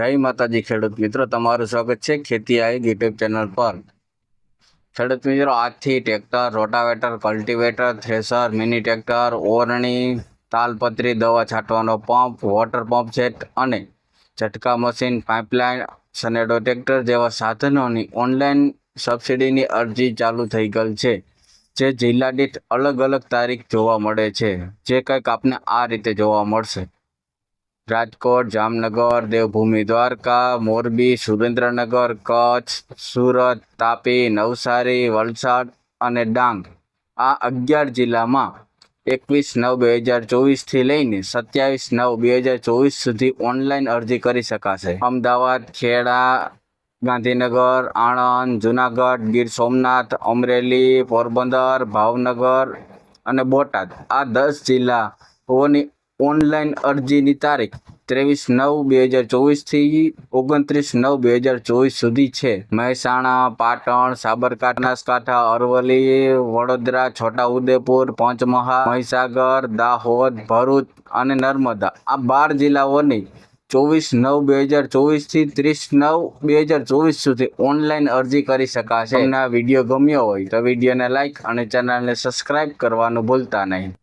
જય માતાજી ખેડૂત મિત્રો, તમારું સ્વાગત છે ખેતી આઈ યુટ્યુબ ચેનલ પર. ખેડૂત મિત્રો, આજથી tractor, rotavator, cultivator, thresher, mini tractor, ઓરણી, તાલપત્રી, દવા છાંટવાનો પંપ, વોટર પંપ સેટ અને ઝટકા મશીન, પાઇપલાઇન, સનેડો ટ્રેક્ટર જેવા સાધનોની ઓનલાઈન સબસિડીની અરજી ચાલુ થઈ ગયેલ છે, જે જિલ્લા દીઠ અલગ અલગ તારીખ જોવા મળે છે, જે કંઈક આપને આ રીતે જોવા મળશે. રાજકોટ, જામનગર, દેવભૂમિ, દ્વારકા, મોરબી, સુરેન્દ્રનગર, કચ્છ, સુરત, તાપી, નવસારી, વલસાડ અને ડાંગ. આ અગિયાર જિલ્લામાં એકવીસ નવ બે હજાર ચોવીસથી લઈને સત્યાવીસ નવ બે હજાર ચોવીસ સુધી ઓનલાઈન અરજી કરી શકાશે. અમદાવાદ, ખેડા, ગાંધીનગર, આણંદ, જુનાગઢ, ગીર સોમનાથ, અમરેલી, પોરબંદર, ભાવનગર અને બોટાદ. આ દસ જિલ્લાઓની ઓનલાઈન અરજીની તારીખ ત્રેવીસ નવ બે હજાર ચોવીસથી ઓગણત્રીસ નવ બે હજાર ચોવીસ સુધી છે. મહેસાણા, પાટણ, સાબરકાંઠા, બનાસકાંઠા, અરવલ્લી, વડોદરા, છોટાઉદેપુર, પંચમહાલ, મહીસાગર, દાહોદ, ભરૂચ અને નર્મદા. આ બાર જિલ્લાઓની ચોવીસ નવ બે હજાર ચોવીસથી ત્રીસ નવ બે હજાર ચોવીસ સુધી ઓનલાઈન અરજી કરી શકાશે. તમને વીડિયો ગમ્યો હોય તો વિડીયોને લાઇક અને ચેનલને સબસ્ક્રાઈબ કરવાનું ભૂલતા નહીં.